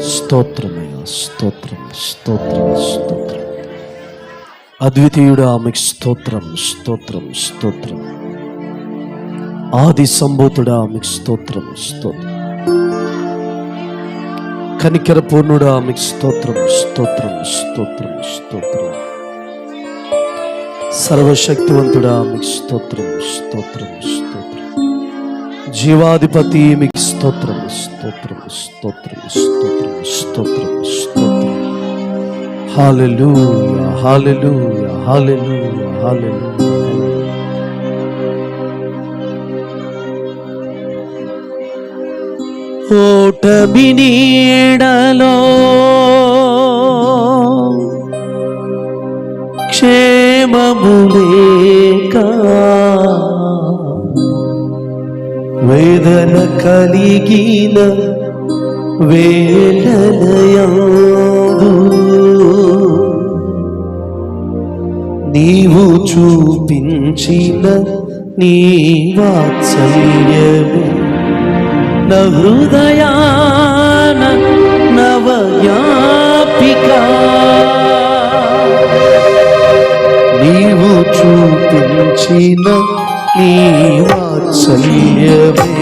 స్తోత్రమయ్యా స్తోత్రం స్తోత్రం స్తోత్రం. అద్వితీయుడు ఆమెకు స్తోత్రం స్తోత్రం స్తోత్రం. ఆది సంభూతుడా ఆమెకు స్తోత్రం స్తోత్రం. కనికర పూర్ణుడా ఆమెకు స్తోత్రం స్తోత్రం స్తోత్రం స్తోత్రం. సర్వశక్తివంతుడా ఆమెకు స్తోత్రం స్తోత్రం స్తోత్రం. జీవాధిపతి మీకు స్తోత్రం స్తోత్రం స్తోత్రం స్తోత్రం స్తోత్రం స్తోత్రం హాలెలు హాలెలు హాలెలు హాలెలు ఓటమి నీడలో కలిగిన వేళలయందు. నీవు చూపించిన నీ వాత్సల్యమే. నా హృదయాన నవయాపిక నీవు చూపించిన నీ వాత్సల్యమే.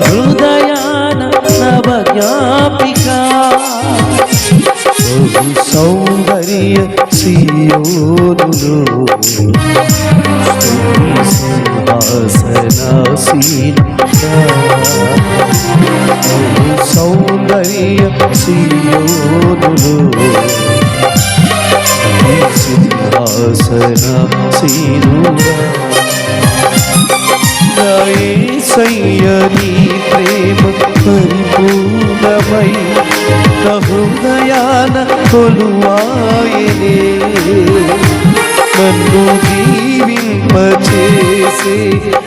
హృదయాన నవజ్ఞాపిక. సౌందర్య సియోనులో. సింహాసనాసీన సౌందర్య సియోనులో. సింహాసన సయ్యని ప్రేమ పరిపూర్ణమై హృదయాన కొలువాయనే. నన్ను జీవింపచేసే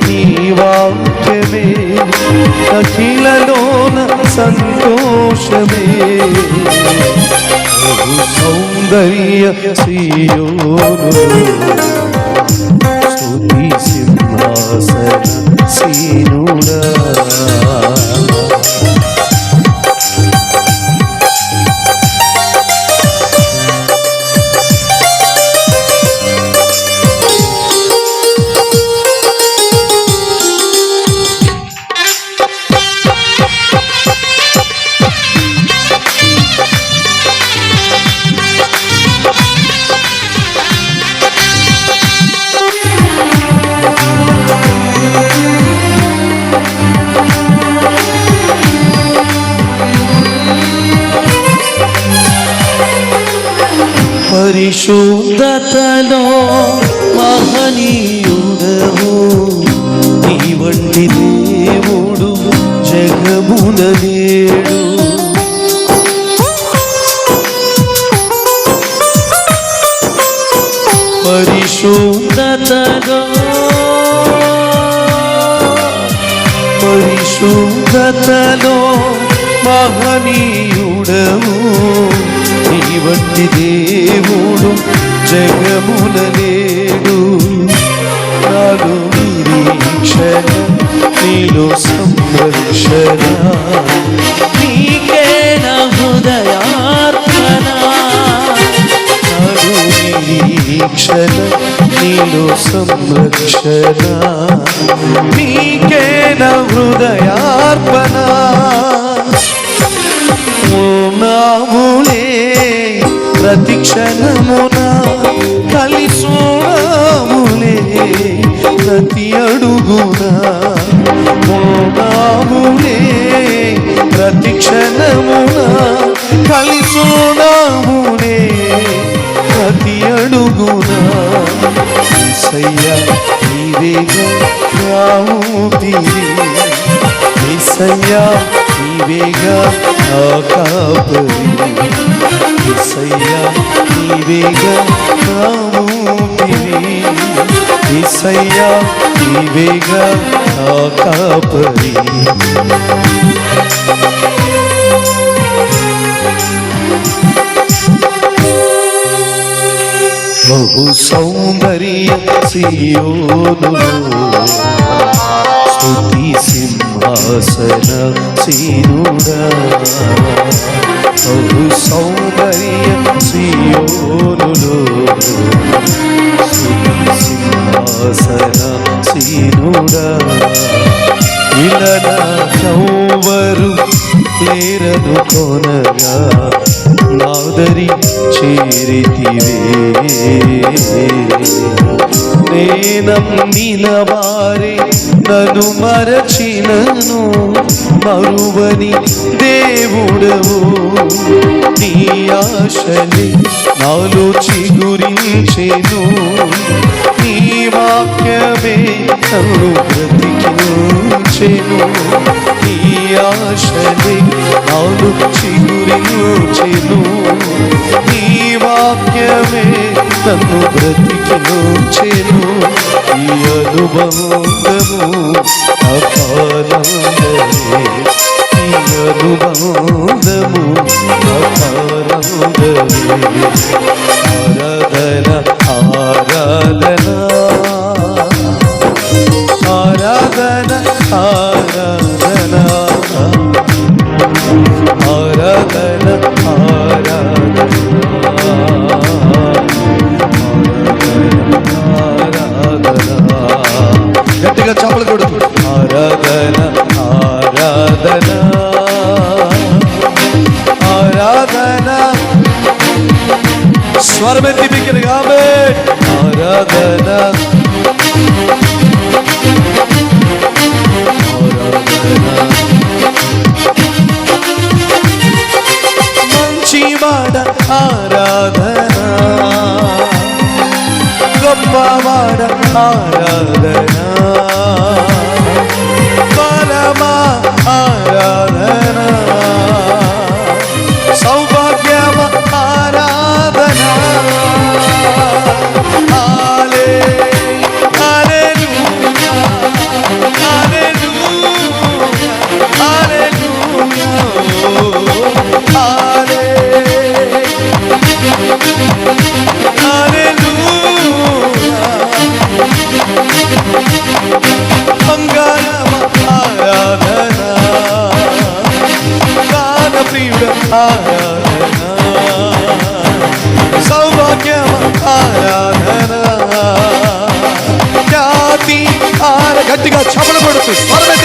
నీ వాక్యమే. అఖిలలోన సంతోషమే. బహు సౌందర్య శ్రీయోను స్తుతి సింహాసన సీనుడా. పరిశుద్ధతలో మహనీయుడవు. నీ వంటి దేవుడు జగమున లేడు. పరిశుద్ధతలో పరిశుద్ధతలో మహనీయుడవు. వంటి దేవుడు జగమున లేడు నాలో నిరీక్షణ నీలో సంరక్షణ. నీకే నా హృదయార్పణ. నాలో నిరీక్షణ నీలో సంరక్షణ. నీకే నా హృదయార్పణ. ప్రతి క్షణమున కలిసోములే ప్రతి అడుగున నాములే ప్రతి క్షణమున కలిసోనాములే ప్రతి అడుగున సయ్యా నీవేగా రావుతిరి నీవేగా నా కాపరి నీవేగా నా ఊపిరి ఏసయ్యా నీవేగా నా కాపరి. బహు సౌందర్య సియోనులో స్తుతి సింహాసన సీనుడా. బహు సౌందర్య సియోనులో సింహాసన సీనుడా ఇలా చౌవరు లేరను కొనగా నాదరి చేరితివే. నేనమ్మిన వారి నన్ను మరచినను మరువని దేవుడవు. నీ ఆశని నాలో చిగురించెను. నీ వాక్యమే నన్ను బ్రతికించెను. ಆಶಲಿ ನಾನು ಚಿಗುರಿಯುಚೆನು ಈ ವಾಕ್ಯವೇ నన్ను బ్రతికిలోచెను ఈ అనుబంధము అపారందరే ఈ అనుబంధము అపారందరే ఆరాధన ఆరాధన ఆరాధన గట్టిగా చప్పలు కొడుతూ ఆరాధన ఆరాధన ఆరాధన స్వరమెత్తి బిగ్గరగా ఆమేన్. ఆరాధన ఆరాధన వాడ ఆరాధన. గొప్పవాడ ఆరాధన. வரவேற்க